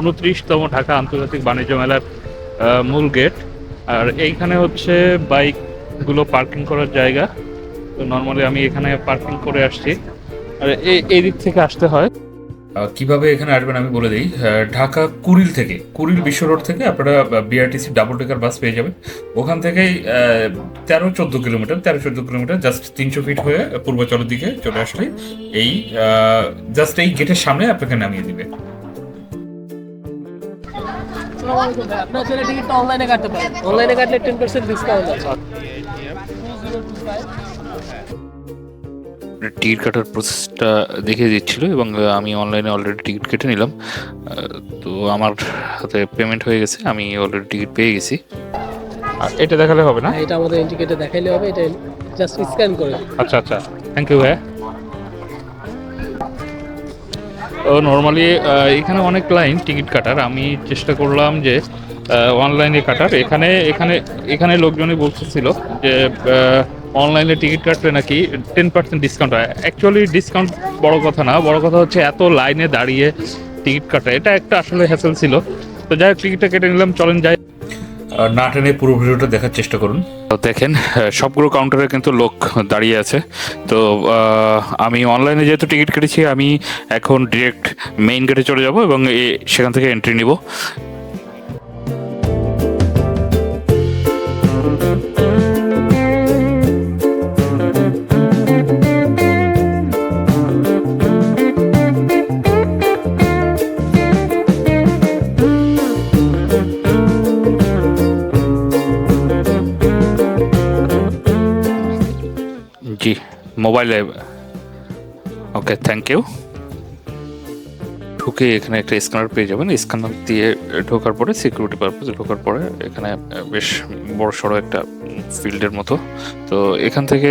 উনত্রিশতম ঢাকা আন্তর্জাতিক বাণিজ্য মেলার মূল গেট। আর এইখানে হচ্ছে বাইকগুলো পার্কিং করার জায়গা। তো নর্মালি আমি এখানে পার্কিং করে আসছি। আর এই দিক থেকে আসতে হয়। কীভাবে এখানে আসবেন আমি বলে দিই। ঢাকা কুড়িল থেকে, কুড়িল বিশ্ব রোড থেকে আপনারা বিআরটিসি ডাবল ডেকার বাস পেয়ে যাবেন। ওখান থেকেই তেরো চোদ্দ কিলোমিটার, তেরো চোদ্দ কিলোমিটার জাস্ট তিনশো ফিট হয়ে পূর্বাচলের দিকে চলে আসলে এই জাস্ট এই গেটের সামনে আপনাকে নামিয়ে দিবে। আপনার ছেলে টিকিটটা অনলাইনে কাটতে পারেন অনলাইনে কাটলে টেন পার্সেন্ট ডিসকাউন্ট আছে টিকিট কাটার প্রসেসটা দেখিয়ে দিচ্ছিল এবং আমি অনলাইনে অলরেডি টিকিট কেটে নিলাম। তো আমার হাতে পেমেন্ট হয়ে গেছে আমি অলরেডি টিকিট পেয়ে গেছি। আর এটা দেখালে হবে না? হ্যাঁ এটা আমাদের ইন্ডিকেটে দেখাইলে হবে এটা জাস্ট স্ক্যান করে। আচ্ছা আচ্ছা। থ্যাংক ইউ ভাইয়া। ও নর্মালি এখানে অনেক লাইন টিকিট কাটার। আমি চেষ্টা করলাম যে অনলাইনে কাটার। এখানে এখানে এখানে লোকজনই বলতেছিল যে অনলাইনে টিকিট কাটলে নাকি টেন পার্সেন্ট ডিসকাউন্ট হয়। অ্যাকচুয়ালি ডিসকাউন্ট বড় কথা না। বড় কথা হচ্ছে, এত লাইনে দাঁড়িয়ে টিকিট কাটা, এটা একটা আসলে হ্যাসেল ছিল। তো যাই টিকিটটা কেটে নিলাম। চলেন যাই। না টেনে পুরো ভিডিওটা দেখার চেষ্টা করুন। তো দেখেন সবগুলো কাউন্টারে কিন্তু লোক দাঁড়িয়ে আছে। তো আমি অনলাইনে যেহেতু টিকিট কেটেছি, আমি এখন ডিরেক্ট মেইন গেটে চলে যাব এবং সেখান থেকে এন্ট্রি নিব। মোবাইলে, ওকে থ্যাংক ইউ ঢুকে এখানে একটা স্ক্যানার পেয়ে যাবেন। স্ক্যানার দিয়ে ঢোকার পরে সিকিউরিটি পারপাসে ঢোকার পরে, এখানে বেশ বড় সড়ো একটা ফিল্ডের মতো। তো এখান থেকে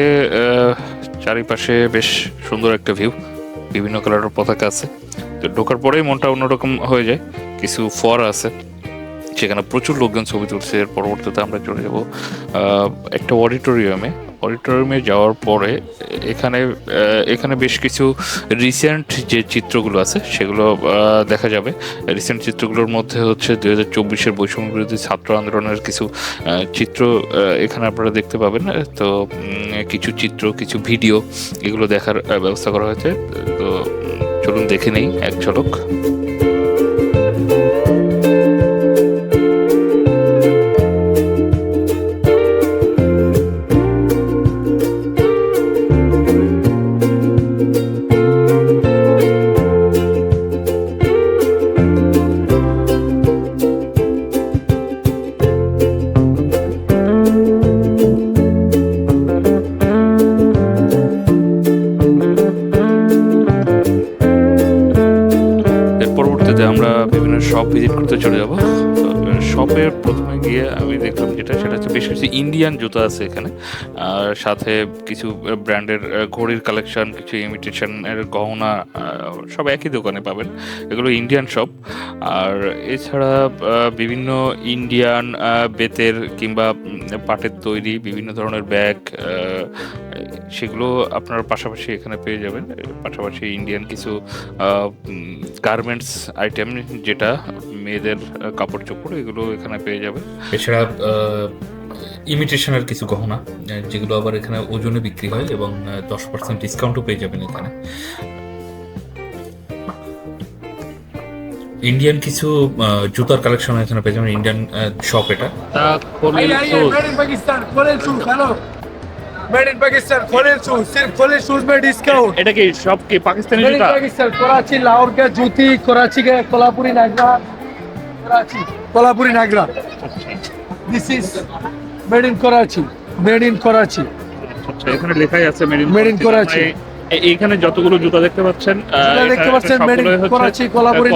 চারিপাশে বেশ সুন্দর একটা ভিউ বিভিন্ন কালারের পতাকা আছে। তো ঢোকার পরেই মনটা অন্যরকম হয়ে যায়। কিছু ফোয়ারা আছে সেখানে প্রচুর লোকজন ছবি তুলছে। এর পরবর্তীতে আমরা চলে যাব একটা অডিটোরিয়ামে অডিটোরিয়ামে যাওয়ার পরে, এখানে এখানে বেশ কিছু রিসেন্ট যে চিত্রগুলো আছে, সেগুলো দেখা যাবে। রিসেন্ট চিত্রগুলোর মধ্যে হচ্ছে দুই হাজার চব্বিশের বৈষম্য বিরোধী ছাত্র আন্দোলনের কিছু চিত্র এখানে আপনারা দেখতে পাবেন। তো কিছু চিত্র, কিছু ভিডিও এগুলো দেখার ব্যবস্থা করা হয়েছে। তো, চলুন দেখে নেই এক ঝলক। দেখলাম যেটা, সেটা হচ্ছে বেশ কিছু ইন্ডিয়ান জুতো আছে এখানে। আর সাথে কিছু ব্র্যান্ডের ঘড়ির কালেকশন কিছু ইমিটেশনের গহনা সব একই দোকানে পাবেন। এগুলো ইন্ডিয়ান শপ আর এছাড়া বিভিন্ন ইন্ডিয়ান বেতের কিংবা পাটের তৈরি, বিভিন্ন ধরনের ব্যাগ সেগুলো আপনার পাশাপাশি এখানে পেয়ে যাবেন। পাশাপাশি ইন্ডিয়ান কিছু গার্মেন্টস আইটেম যেটা, মেয়েদের কাপড় চোপড়, এগুলো এখানে পেয়ে যাবেন। এছাড়া ইমিটেশনের কিছু গহনা আহ, যেগুলো আবার এখানে ওজনে বিক্রি হয় এবং দশ পার্সেন্ট ডিসকাউন্টও পেয়ে যাবেন এখানে ইন্ডিয়ান কিছু আহ, জুতার কালেকশন এখানে পেয়ে যাবেন ইন্ডিয়ান শপ এটা তা খলিল आइए आइए সুজ। मेड इन पाकिस्तान खोले shoes hello made in Pakistan खोले शूज सिर्फ खोले शूज में डिस्काउंट এটা কি সব কি পাকিস্তানি मेड इन জুতা पाकिस्तान कराची लाहौर का जूती कराची का कोल्हापुरी नागरा कराची कोल्हापुरी नागरा This is made in Karachi made in Karachi আচ্ছা এখানে লেখাই আছে মেড ইন করাচি এইখানে যতগুলো জুতা দেখতে পাচ্ছেন দেখতে পাচ্ছেন মেড ইন করাচি কোলাপুরি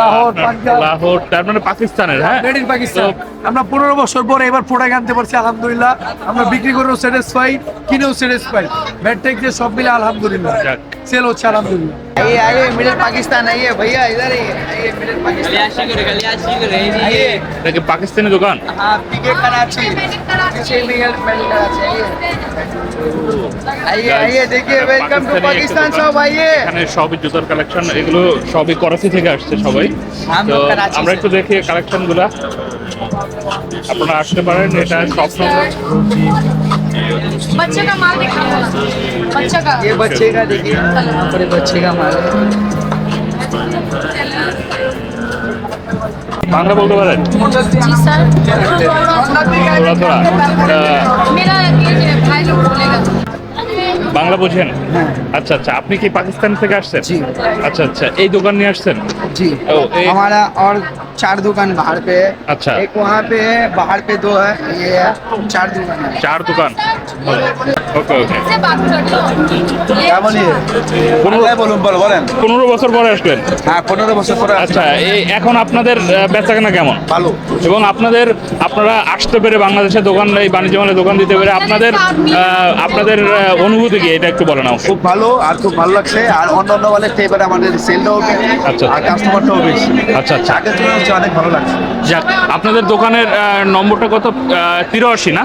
লাহোর লাহোর তার মানে পাকিস্তানের হ্যাঁ? মেড ইন পাকিস্তান আমরা 15 বছর পরে এবার প্রোডাক্ট আনতে পারছি আলহামদুলিল্লাহ। আমরা বিক্রি করেও স্যাটিসফাইড কিনেও স্যাটিসফাইড ব্যাড টেক যে সব মিলে আলহামদুলিল্লাহ। সেল হচ্ছে আলহামদুলিল্লাহ आइए आइए मिडिल पाकिस्तान आइए भैया इधर ही आइए मिडिल पाकिस्तान आइए এটা কি পাকিস্তানি দোকান हाँ पीके कराची पीछे मिडिल मिडिल कराची आइए आइए आइए देखिए वेलकम टू পাকিস্তানি पाकिस्तान একটা দোকান। सब आइए এখানে সবই জুতার কালেকশন এগুলো সবই করাচি থেকে আসছে সবাই हम তো लोग कराची আমরা से। একটু দেখি কালেকশন গুলা আপনারা আসতে পারেন এটা স্বপ্ন बच्चे का माल दिखा बच्चे का ये बच्चे का देखिए बड़े बच्चे का माल है বাংলা বলতে পারেন जी सर थोड़ा थोड़ा मेरा ये भाई लोग बोलेगा বাংলা বোঝেন আচ্ছা আচ্ছা আপনি কি পাকিস্তান থেকে আসছেন জি। আচ্ছা আচ্ছা এই দোকান নিয়ে আসছেন जी ओ, एक- हमारा और चार दुकान बाहर पे है। अच्छा। एक वहाँ पे है बाहर पे दो है ये है चार दुकान। है चार दुकान। ওকে ওকে। পনেরো বছর হ্যাঁ পনেরো বছর আচ্ছা এই এখন আপনাদের বেচাকেনা কেমন? ভালো। এবং আপনাদের আপনারা আসতে পেরে বাংলাদেশের দোকান দোকান দিতে পেরে আপনাদের আপনাদের অনুভূতি কি? এটা একটু বলে নাও। খুব ভালো আর খুব ভালো লাগছে। আর অন্যান্য সেলটাও আচ্ছা। আর কাস্টমারটাও আচ্ছা আচ্ছা। অনেক ভালো লাগছে। যাক আপনাদের দোকানের নম্বরটা কত? তিরাশি না?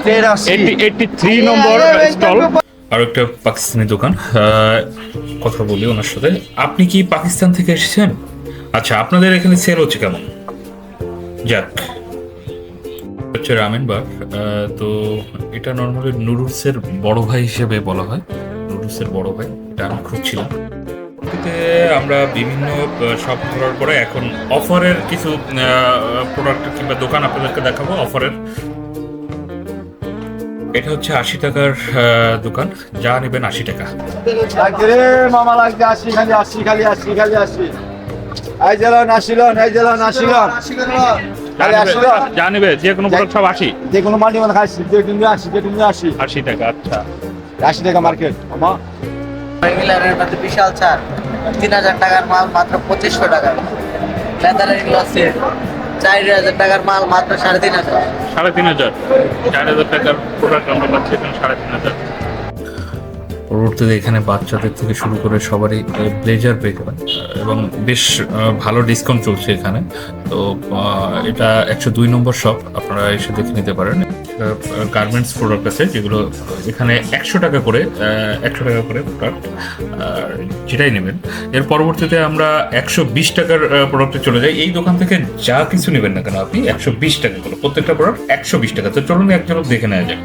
থ্রি নম্বর আর একটা পাকিস্তানি দোকান। কথা বলি ওনার সাথে। আপনি কি পাকিস্তান থেকে এসেছেন? আচ্ছা আপনাদের এখানে সেল হচ্ছে কেমন? যাক, হচ্ছে রামেন বার তো এটা নর্মালি নুডলসের বড় ভাই হিসেবে বলা হয়। নুডলসের বড় ভাই, এটা আমি খুঁজছিলাম। আমরা বিভিন্ন শপ করার পরে এখন অফারের কিছু প্রোডাক্ট কিংবা দোকান আপনাদেরকে দেখাবো অফারের এটা হচ্ছে আশি টাকার আহ, দোকান। যা নেবেন আশি টাকা। মামা লাগছে আসি খালি আসি খালি আসি খালি এই এই আসিলন যা নেবে যে কোনো প্রোডাক্ট সব আশি। যে কোনো মাটি মানে খাইছি যে তুমি আসি যে তুমি আসি আশি টাকা আচ্ছা। আশি টাকা মার্কেট আমা রেগুলারের মধ্যে বিশাল ছাড়। তিন হাজার টাকার মাল মাত্র পঁচিশশো টাকা। লেদারের গ্লাসে চার হাজার টাকার মাল মাত্র সাড়ে তিন হাজার। সাড়ে তিন হাজার। চার হাজার টাকার প্রোডাক্ট আমরা পাচ্ছি এখানে সাড়ে তিন হাজার। পরবর্তীতে এখানে বাচ্চাদের থেকে শুরু করে সবারই ব্লেজার পেয়ে যাবেন। এবং বেশ ভালো ডিসকাউন্ট চলছে এখানে। তো এটা একশো দুই নম্বর শপ আপনারা এসে দেখে নিতে পারেন। গার্মেন্টস প্রোডাক্ট আছে যেগুলো এখানে একশো টাকা করে একশো টাকা করে প্রোডাক্ট আর যেটাই নেবেন। এর পরবর্তীতে আমরা একশো বিশ টাকার প্রোডাক্টে চলে যাই। এই দোকান থেকে যা কিছু নেবেন না কেন আপনি একশো বিশ টাকা করে। প্রত্যেকটা প্রোডাক্ট একশো বিশ টাকা। তো চলুন একজন দেখে নেওয়া যায়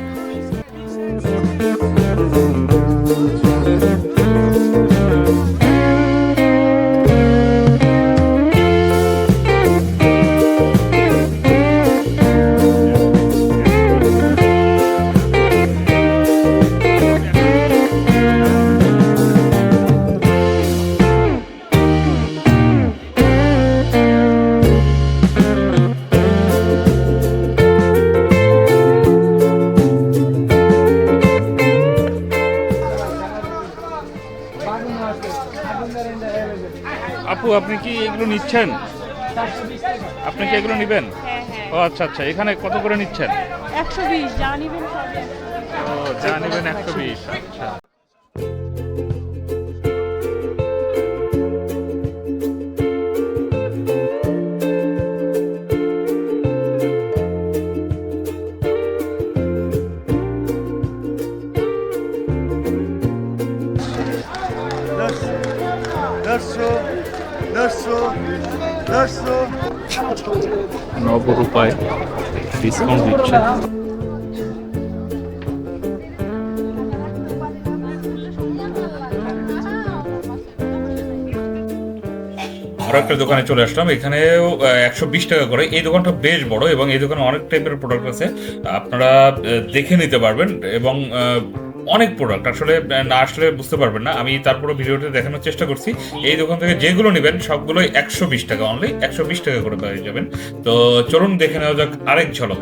আপু আপনি কি এগুলো নিচ্ছেন? আপনি কি এগুলো নেবেন? ও আচ্ছা আচ্ছা এখানে কত করে নিচ্ছেন? একশো বিশ যা নিবেন ও যা নেবেন একশো বিশ আচ্ছা। নবরূপায় ডিসকাউন্ট দিচ্ছে। আরও একটা দোকানে চলে আসলাম। এখানেও একশো বিশ টাকা করে। এই দোকানটা বেশ বড় এবং এই দোকানে অনেক টাইপের প্রোডাক্ট আছে। আপনারা দেখে নিতে পারবেন এবং অনেক প্রোডাক্ট আসলে না আসলে বুঝতে পারবেন না। আমি তারপরে ভিডিওটি দেখানোর চেষ্টা করছি। এই দোকান থেকে যেগুলো নেবেন, সবগুলোই একশো বিশ টাকা অনলি একশো বিশ টাকা করে পাওয়া যাবেন। তো চলুন দেখে নেওয়া যাক আরেক ঝলক।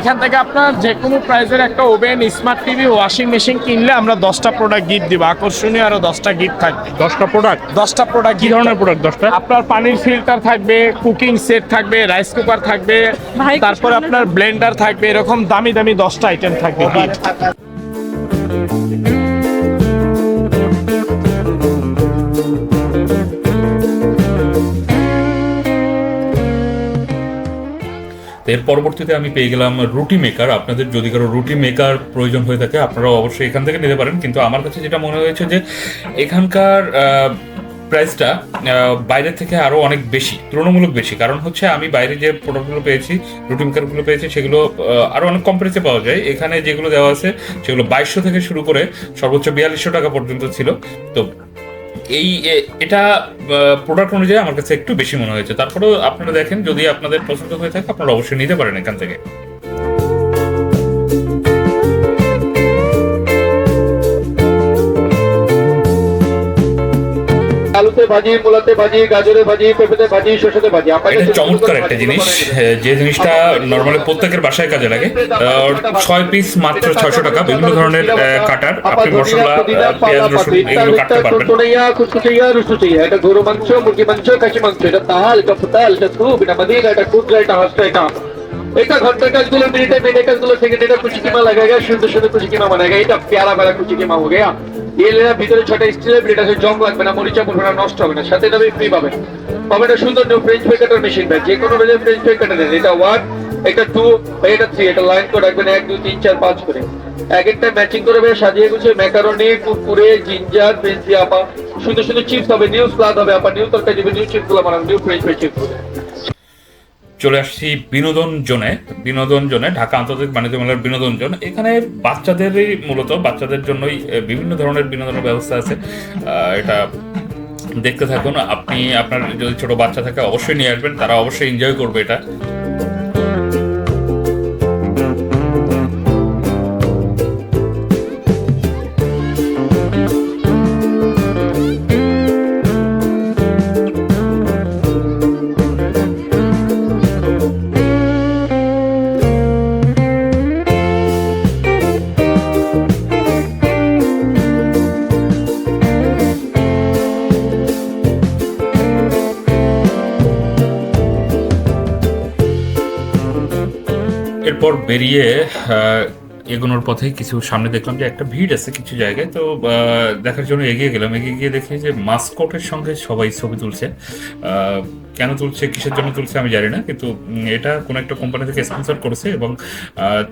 এখান থেকে আপনার যে কোনো প্রাইজের একটা oven smart TV washing machine কিনলে আমরা দশটা প্রোডাক্ট গিফট দিব। আকর্ষণীয় আরও দশটা গিফট থাকবে। দশটা প্রোডাক্ট দশটা প্রোডাক্ট কি ধরনের প্রোডাক্ট দশটা? আপনার পানির ফিল্টার থাকবে কুকিং সেট থাকবে রাইস কুকার থাকবে তারপর আপনার ব্লেন্ডার থাকবে এরকম দামি দামি দশটা আইটেম থাকবে। Gift। এর পরবর্তীতে আমি পেয়ে গেলাম রুটি মেকার আপনাদের যদি কারও রুটি মেকার প্রয়োজন হয়ে থাকে আপনারা অবশ্যই এখান থেকে নিতে পারেন। কিন্তু আমার কাছে যেটা মনে হয়েছে যে, এখানকার প্রাইসটা বাইরের থেকে আরও অনেক বেশি, তুলনামূলক বেশি। কারণ হচ্ছে আমি বাইরে যে প্রোডাক্টগুলো পেয়েছি, রুটি মেকারগুলো পেয়েছি, সেগুলো আরও অনেক কম প্রাইসে পাওয়া যায়। এখানে যেগুলো দেওয়া আছে, সেগুলো বাইশশো থেকে শুরু করে সর্বোচ্চ বিয়াল্লিশশো টাকা পর্যন্ত ছিল। তো এই এটা প্রোডাক্ট অনুযায়ী আমার কাছে একটু বেশি মনে হয়েছে। তারপরেও আপনারা দেখেন, যদি আপনাদের পছন্দ হয়ে থাকে, আপনারা অবশ্যই নিতে পারেন এখান থেকে। আলুতে ভাজি মূলাতে ভাজি গাজরে ভাজি পেঁপেতে ভাজি শসাতে ভাজি। এটা চমৎকার একটা জিনিস যে জিনিসটা নর্মালি প্রত্যেকের বাসায় কাজে লাগে। ছয় পিস মাত্র ছয়শো টাকা বিভিন্ন ধরনের কাটার আপনি মশলা পেঁয়াজ রসুন এগুলো কাটতে পারবেন। কুচকুচিয়া রুসুচিয়া এটা গরু মাংস মুরগি মাংস খাসি মাংস এটা তাহাল এটা ফুটাল এটা স্যুপ এটা মাদিরা এটা কুকরা এটা হাঁসটা এটা এটা ঘণ্টা কাজগুলো মিনিটে মিনিটে কাজগুলো সেকেন্ড এটা কুচি কিমা লাগায় সুন্দর সুন্দর কুচি কিমা বানায় এটা প্যারা প্যারা কুচি কিমা হো গেয়া এলেরা ভিতরে ছটা স্টিলের ব্লেড আছে জং লাগবে না মরিচা পড়বে না নষ্ট হবে না সাথে এটা ফ্রি পাবেন পাবেন এটা সুন্দর ফ্রেঞ্চ ফ্রাই মেশিন ভাই যে কোনো রেজে ফ্রেঞ্চ ফ্রাই কাটার এটা ওয়ান এটা টু এটা থ্রি এটা লাইন করে রাখবেন এক দুই তিন চার পাঁচ করে এক একটা ম্যাচিং করবে সাজিয়ে গুছিয়ে ম্যাকারনি কুরকুরে জিঞ্জার পেন্সি আপা সুন্দর সুন্দর চিপস হবে নিউ স্লাদ হবে আপা নিউ তরকারি দিবে নিউ চিপসগুলো বানাবে নিউ ফ্রেঞ্চ ফ্রাই চিপস চলে আসছি বিনোদন জোনে বিনোদন জোনে ঢাকা আন্তর্জাতিক বাণিজ্য মেলার বিনোদন জোন এখানে বাচ্চাদেরই মূলত, বাচ্চাদের জন্যই বিভিন্ন ধরনের বিনোদনের ব্যবস্থা আছে। এটা দেখতে থাকুন। আপনি, আপনার যদি ছোট বাচ্চা থাকে, অবশ্যই নিয়ে আসবেন, তারা অবশ্যই এনজয় করবে এটা। এরপর বেরিয়ে এগোনোর পথে কিছু সামনে দেখলাম যে একটা ভিড় আছে কিছু জায়গায়। তো দেখার জন্য এগিয়ে গেলাম। এগিয়ে গিয়ে দেখি যে মাস্কটের সঙ্গে সবাই ছবি তুলছে। কেন তুলছে, কিসের জন্য তুলছে আমি জানি না, কিন্তু এটা কোনো একটা কোম্পানি থেকে স্পন্সর করেছে এবং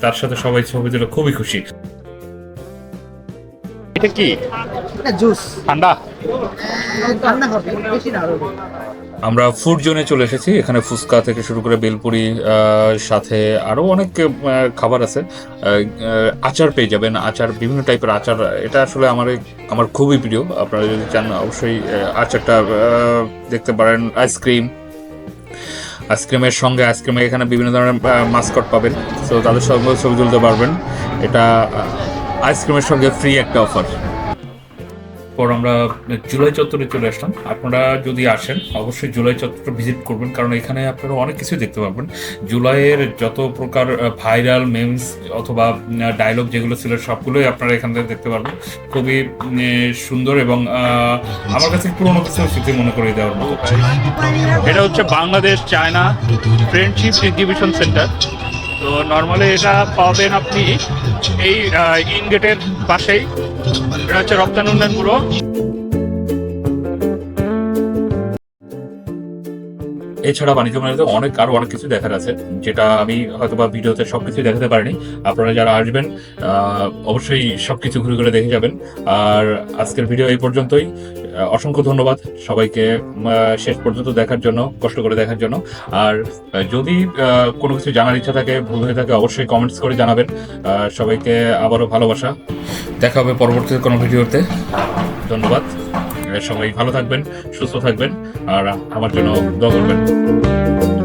তার সাথে সবাই ছবি তুলে খুবই খুশি। এটা কি? জুস। ঠান্ডা? ঠান্ডা হবে বেশি না আমরা ফুড জোনে চলে এসেছি এখানে ফুচকা থেকে শুরু করে বেলপুরি সাথে আরও অনেক খাবার আছে। আচার পেয়ে যাবেন আচার বিভিন্ন টাইপের আচার এটা আসলে আমার আমার খুবই প্রিয়। আপনারা যদি চান অবশ্যই আচারটা দেখতে পারেন আইসক্রিম আইসক্রিমের সঙ্গে আইসক্রিমে এখানে বিভিন্ন ধরনের মাস্কট পাবেন। তো তাদের সঙ্গে ছবি তুলতে পারবেন। এটা আইসক্রিমের সঙ্গে ফ্রি একটা অফার পর আমরা জুলাই চত্বরে চলে আসলাম। আপনারা যদি আসেন অবশ্যই জুলাই চত্বর ভিজিট করবেন কারণ এখানে আপনারা অনেক কিছু দেখতে পারবেন। জুলাইয়ের যত প্রকার ভাইরাল মেমস অথবা ডায়লগ যেগুলো ছিল সবগুলোই আপনারা এখান থেকে দেখতে পারবেন। খুবই সুন্দর এবং আমার কাছে পুরোনো কিছু স্মৃতি মনে করে দেওয়ার মতো। এটা হচ্ছে Bangladesh China friendship exhibition centre তো নর্মালি এটা পাবেন আপনি এই ইন গেটের পাশেই। এটা হচ্ছে রপ্তানি উন্নয়ন ব্যুরো এছাড়া বাণিজ্য মেলাতে অনেক, আরও অনেক কিছু দেখার আছে, যেটা আমি হয়তো বা ভিডিওতে সবকিছু দেখাতে পারিনি। আপনারা যারা আসবেন অবশ্যই সবকিছু ঘুরে ঘুরে দেখে যাবেন। আর আজকের ভিডিও এই পর্যন্তই। অসংখ্য ধন্যবাদ সবাইকে শেষ পর্যন্ত দেখার জন্য, কষ্ট করে দেখার জন্য। আর যদি কোনো কিছু জানার ইচ্ছা থাকে, ভুল হয়ে থাকে, অবশ্যই কমেন্টস করে জানাবেন। সবাইকে আবারও ভালোবাসা। দেখা হবে পরবর্তী কোনো ভিডিওতে। ধন্যবাদ। সবাই ভালো থাকবেন, সুস্থ থাকবেন, আর আমার জন্য দোয়া করবেন।